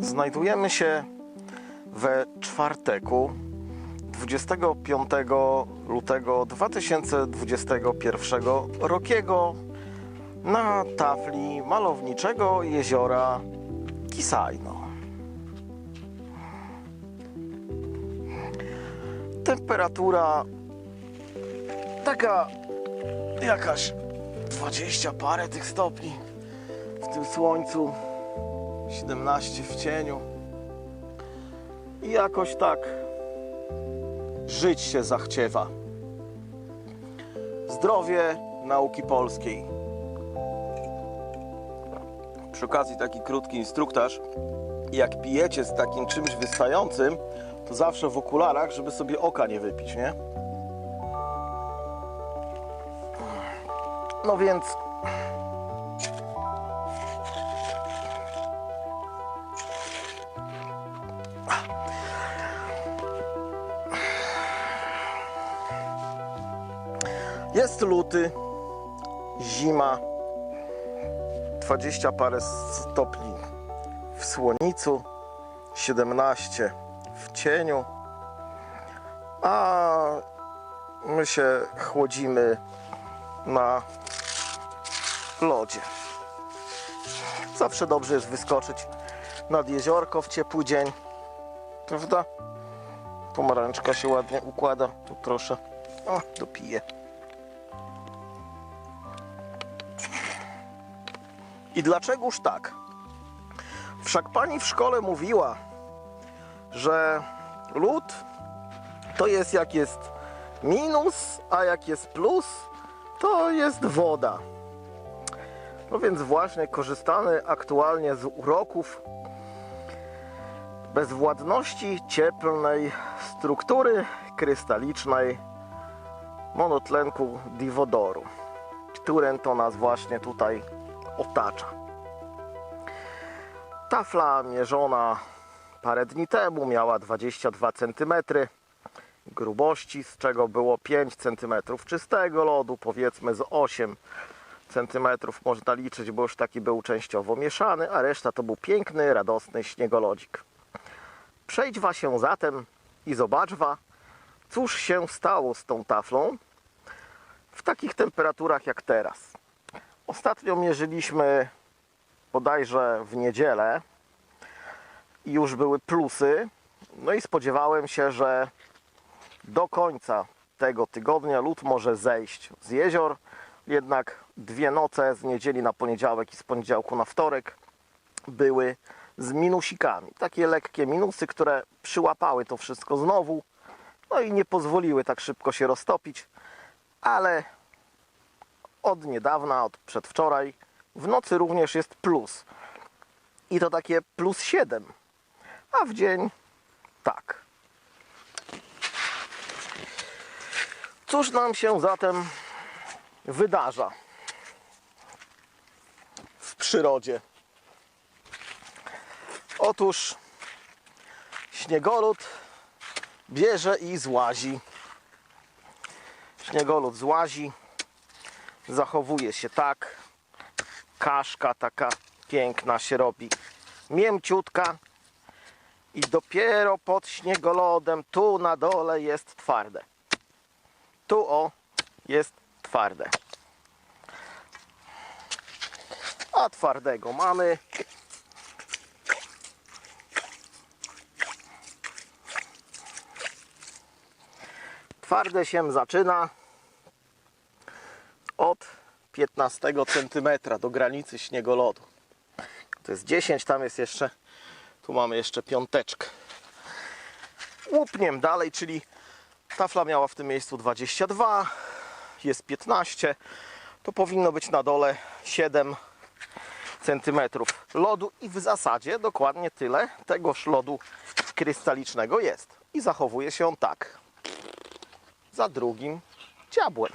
Znajdujemy się we czwarteku 25 lutego 2021 rokiego na tafli malowniczego jeziora Kisajno. Temperatura taka jakaś 20 parę tych stopni w tym słońcu, 17 w cieniu. I jakoś tak żyć się zachciewa. Zdrowie nauki polskiej. Przy okazji taki krótki instruktaż. Jak pijecie z takim czymś wystającym, to zawsze w okularach, żeby sobie oka nie wypić, nie? No więc Jest luty, zima, 20 parę stopni w słonicu, 17 w cieniu, a my się chłodzimy na lodzie. Zawsze dobrze jest wyskoczyć nad jeziorko w ciepły dzień, prawda? Pomarańczka się ładnie układa, tu proszę. O, dopiję. I dlaczegoż tak? Wszak pani w szkole mówiła, że lód to jest jak jest minus, a jak jest plus, to jest woda. No więc właśnie korzystamy aktualnie z uroków bezwładności cieplnej struktury krystalicznej monotlenku diwodoru, który to nas właśnie tutaj otacza. Tafla mierzona parę dni temu miała 22 cm grubości, z czego było 5 cm czystego lodu, powiedzmy z 8 cm można liczyć, bo już taki był częściowo mieszany, a reszta to był piękny, radosny śniegolodzik. Przejdźwa się zatem i zobaczwa, cóż się stało z tą taflą w takich temperaturach jak teraz. Ostatnio mierzyliśmy bodajże w niedzielę i już były plusy. No i spodziewałem się, że do końca tego tygodnia lód może zejść z jezior. Jednak dwie noce z niedzieli na poniedziałek i z poniedziałku na wtorek były z minusikami. Takie lekkie minusy, które przyłapały to wszystko znowu. No i nie pozwoliły tak szybko się roztopić, ale od niedawna, od przedwczoraj, w nocy również jest plus. I to takie plus 7, a w dzień tak. Cóż nam się zatem wydarza w przyrodzie? Otóż śniegolud bierze i złazi. Śniegolud złazi, zachowuje się tak. Kaszka taka piękna się robi. Mięciutka. I dopiero pod śniegolodem tu na dole jest twarde. Tu o jest twarde. A twardego mamy. Twarde się zaczyna 15 cm do granicy śniegolodu. To jest 10, tam jest jeszcze, tu mamy jeszcze piąteczkę. Łupniem dalej, czyli tafla miała w tym miejscu 22, jest 15, to powinno być na dole 7 cm lodu i w zasadzie dokładnie tyle tegoż lodu krystalicznego jest. I zachowuje się on tak. Za drugim dziabłem.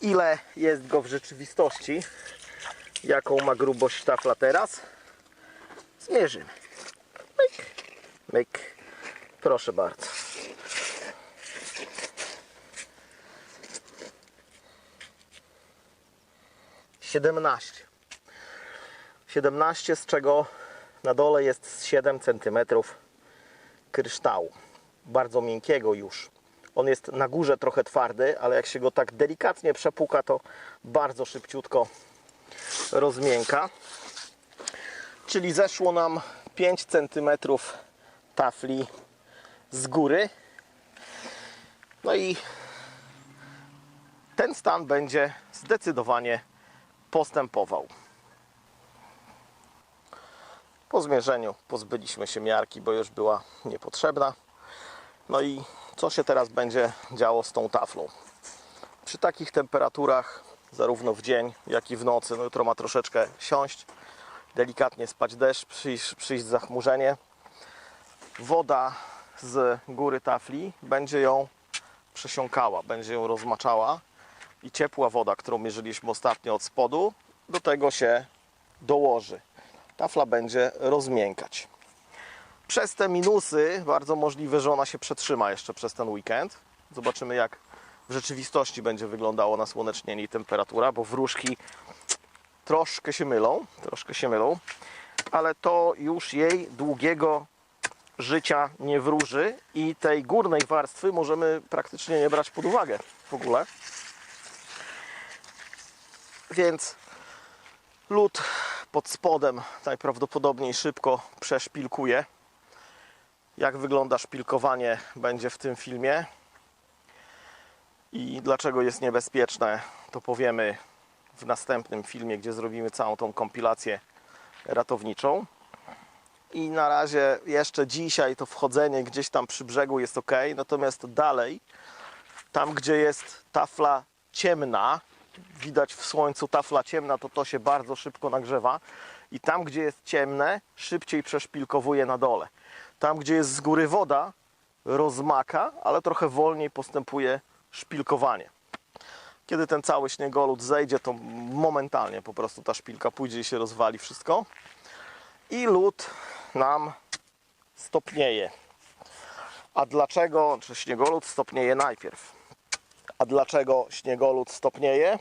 Ile jest go w rzeczywistości, jaką ma grubość tafla teraz, zmierzymy. Myk, myk. Proszę bardzo. Siedemnaście. 17, z czego na dole jest z 7 cm kryształu. Bardzo miękkiego już. On jest na górze trochę twardy, ale jak się go tak delikatnie przepuka, to bardzo szybciutko rozmięka. Czyli zeszło nam 5 cm tafli z góry. No i ten stan będzie zdecydowanie postępował. Po zmierzeniu pozbyliśmy się miarki, bo już była niepotrzebna. No i co się teraz będzie działo z tą taflą? Przy takich temperaturach, zarówno w dzień, jak i w nocy, no jutro ma troszeczkę siąść, delikatnie spać deszcz, przyjść, przyjść zachmurzenie. Woda z góry tafli będzie ją przesiąkała, będzie ją rozmaczała i ciepła woda, którą mierzyliśmy ostatnio od spodu, do tego się dołoży. Tafla będzie rozmiękać. Przez te minusy bardzo możliwe, że ona się przetrzyma jeszcze przez ten weekend. Zobaczymy jak w rzeczywistości będzie wyglądało nasłonecznienie i temperatura, bo wróżki troszkę się mylą, troszkę się mylą, ale to już jej długiego życia nie wróży i tej górnej warstwy możemy praktycznie nie brać pod uwagę w ogóle. Więc lód pod spodem najprawdopodobniej szybko przeszpilkuje. Jak wygląda szpilkowanie będzie w tym filmie. I dlaczego jest niebezpieczne, to powiemy w następnym filmie, gdzie zrobimy całą tą kompilację ratowniczą. I na razie jeszcze dzisiaj to wchodzenie gdzieś tam przy brzegu jest ok, natomiast dalej, tam gdzie jest tafla ciemna, widać w słońcu tafla ciemna, to to się bardzo szybko nagrzewa. I tam, gdzie jest ciemne, szybciej przeszpilkowuje na dole. Tam, gdzie jest z góry woda, rozmaka, ale trochę wolniej postępuje szpilkowanie. Kiedy ten cały śniegolód zejdzie, to momentalnie po prostu ta szpilka pójdzie i się rozwali wszystko. I lód nam stopnieje. A dlaczego, czy śniegolód stopnieje najpierw? A dlaczego śniegolód stopnieje?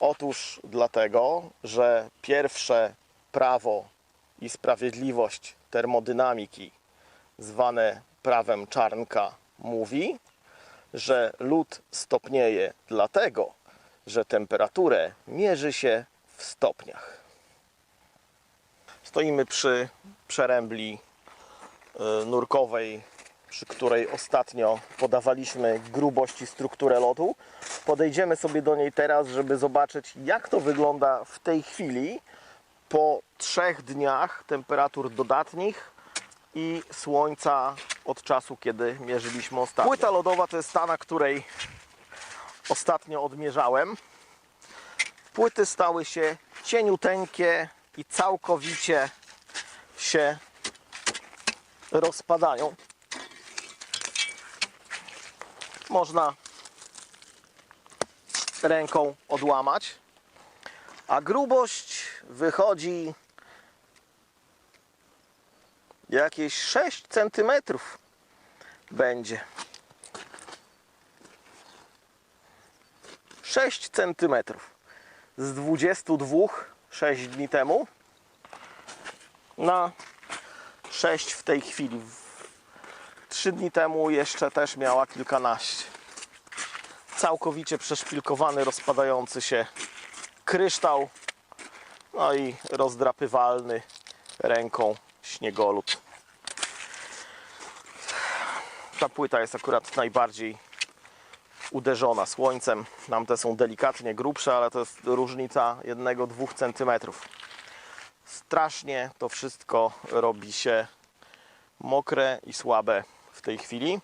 Otóż dlatego, że pierwsze prawo i sprawiedliwość termodynamiki, zwane prawem Czarnka, mówi, że lód stopnieje dlatego, że temperaturę mierzy się w stopniach. Stoimy przy przerębli y, nurkowej, przy której ostatnio podawaliśmy grubość i strukturę lotu. Podejdziemy sobie do niej teraz, żeby zobaczyć, jak to wygląda w tej chwili po trzech dniach temperatur dodatnich i słońca od czasu, kiedy mierzyliśmy ostatnio. Płyta lodowa to jest ta, na której ostatnio odmierzałem. Płyty stały się cieniuteńkie i całkowicie się rozpadają. Można ręką odłamać, a grubość wychodzi jakieś 6 cm będzie. 6 cm z 22 6 dni temu na 6 w tej chwili. 3 dni temu jeszcze też miała kilkanaście. Całkowicie przeszpilkowany, rozpadający się kryształ. No i rozdrapywalny ręką śniegolód. Ta płyta jest akurat najbardziej uderzona słońcem. Nam te są delikatnie grubsze, ale to jest różnica 1-2 cm. Strasznie to wszystko robi się mokre i słabe w tej chwili.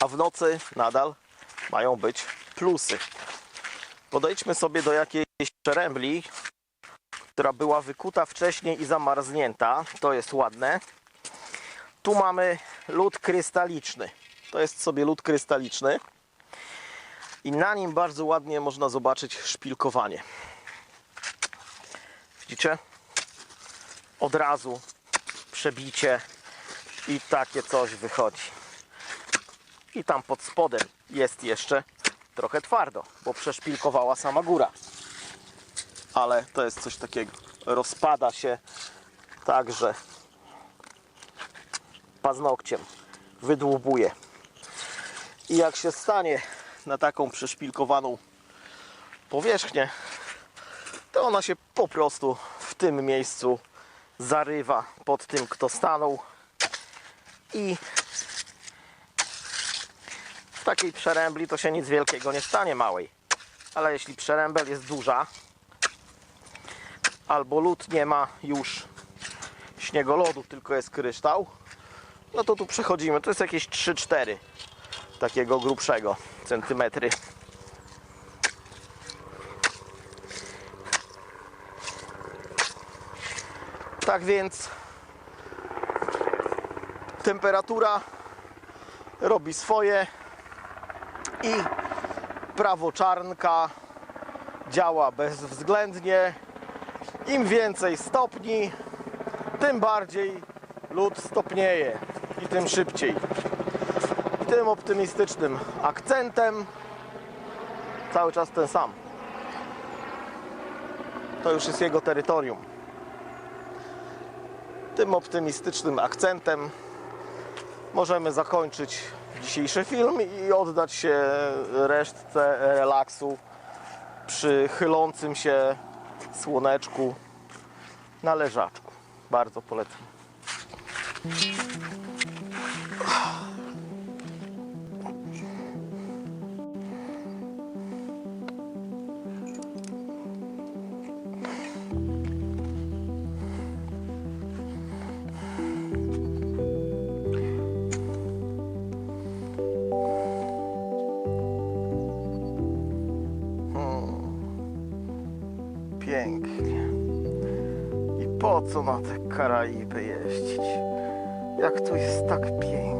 A w nocy nadal mają być plusy. Podejdźmy sobie do jakiejś przerębli, która była wykuta wcześniej i zamarznięta. To jest ładne. Tu mamy lód krystaliczny. To jest sobie lód krystaliczny. I na nim bardzo ładnie można zobaczyć szpilkowanie. Widzicie? Od razu przebicie i takie coś wychodzi. I tam pod spodem jest jeszcze trochę twardo, bo przeszpilkowała sama góra. ale to jest coś takiego. Rozpada się tak, że paznokciem wydłubuje. I jak się stanie na taką przeszpilkowaną powierzchnię, to ona się po prostu w tym miejscu zarywa pod tym, kto stanął i w takiej przerębli to się nic wielkiego nie stanie małej. Ale jeśli przerębel jest duża, albo lód nie ma już śniegolodu, tylko jest kryształ, no to tu przechodzimy. To jest jakieś 3-4 takiego grubszego centymetry. Tak więc temperatura robi swoje i prawoczarnka działa bezwzględnie. Im więcej stopni, tym bardziej lód stopnieje i tym szybciej. Tym optymistycznym akcentem cały czas ten sam. To już jest jego terytorium. Tym optymistycznym akcentem możemy zakończyć dzisiejszy film i oddać się resztce relaksu przy chylącym się słoneczku na leżaczku. Bardzo polecam. Co na te Karaiby jeździć? Jak tu jest tak pięknie.